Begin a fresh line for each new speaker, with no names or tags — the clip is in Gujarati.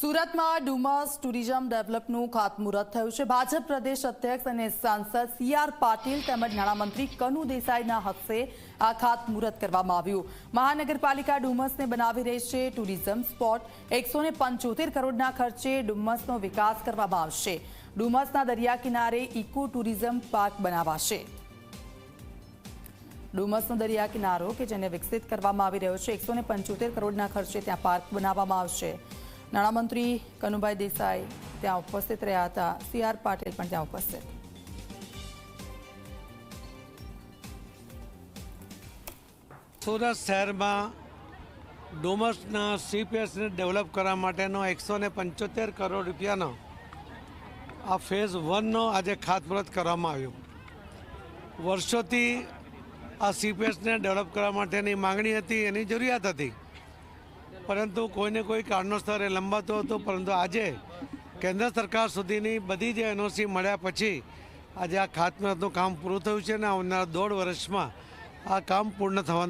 સુરતમાં ડુમસ ટુરિઝમ ડેવલપનું ખાતમુહૂર્ત થયું છે. ભાજપ પ્રદેશ અધ્યક્ષ અને સાંસદ સી આર પાટીલ તેમજ નાણામંત્રી કનુ દેસાઈના હસ્તે આ ખાતમુહૂર્ત કરવામાં આવ્યું. મહાનગરપાલિકા ડુમસને બનાવી રહી છે ટુરિઝમ સ્પોટ. એકસો કરોડના ખર્ચે ડુમસનો વિકાસ કરવામાં આવશે. ડુમસના દરિયા કિનારે ઇકો ટુરિઝમ પાર્ક બનાવાશે. ડુમસનો દરિયા કિનારો કે જેને વિકસિત કરવામાં આવી રહ્યો છે, એકસો કરોડના ખર્ચે ત્યાં પાર્ક બનાવવામાં આવશે. નાણામંત્રી કનુભાઈ દેસાઈ ત્યાં ઉપસ્થિત રહ્યા હતા. સી આર પાટીલ પણ ત્યાં ઉપસ્થિત.
સુરત શહેરમાં ડોમસના સીપીએસને ડેવલપ કરવા માટેનો એકસો ને પંચોતેર કરોડ રૂપિયાનો આ ફેઝ વનનો આજે ખાતમુહૂર્ત કરવામાં આવ્યું. વર્ષોથી આ સીપીએસને ડેવલપ કરવા માટેની માંગણી હતી, એની જરૂરિયાત હતી. પરંતુ કોઈને કોઈ કારણોસર એ લંબાતો હતો, પરંતુ આજે કેન્દ્ર સરકાર સુધીની બધી જ એનઓસી મળ્યા પછી આજે આ ખાતમુહૂર્તનું કામ પૂરું થયું છે અને આવનારા દોઢ વર્ષમાં આ કામ પૂર્ણ થવાનું